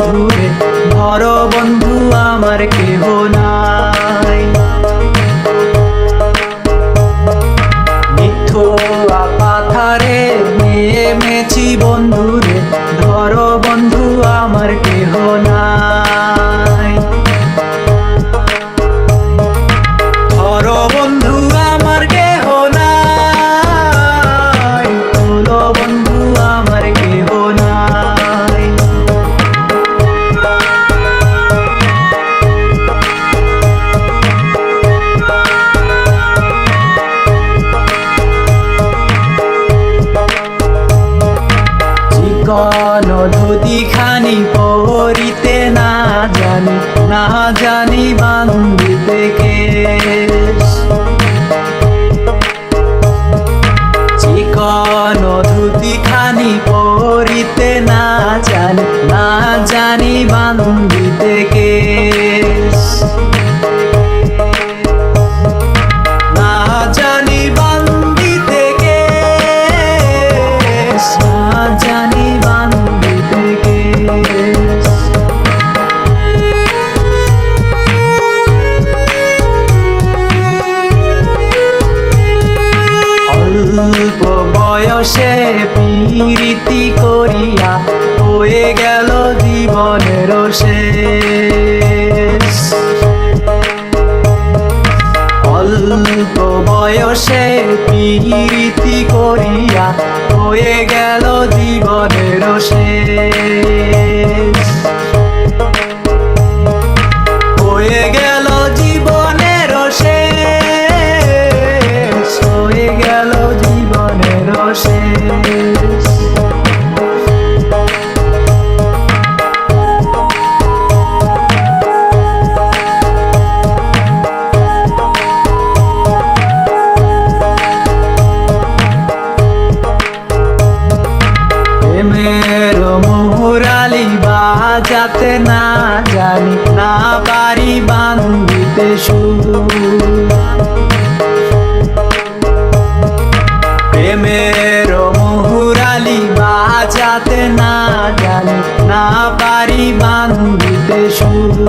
বন্ধুরে, ধর বন্ধু, আমার কেহ নাই। মিথ্য পাথারে মেয়ে মেছি বন্ধুরে, ধর বন্ধু, আমার কেহ নাই নদী খানি পড়িতে না জানি না জানি বান্দিতে কে। বয়সে পীড়িতি করিয়া হয়ে গেল জীবনের শেষ। অল্প বয়সে পিরিতি করিয়া হয়ে গেল জীবনের শেষ। প্রেমের মোহরালি বাজাতে না জানি, না পারি বান্দিতে শুরু প্রেমের মোহরালি বাজাতে না জানি, না পারি বান্দিতে শুরু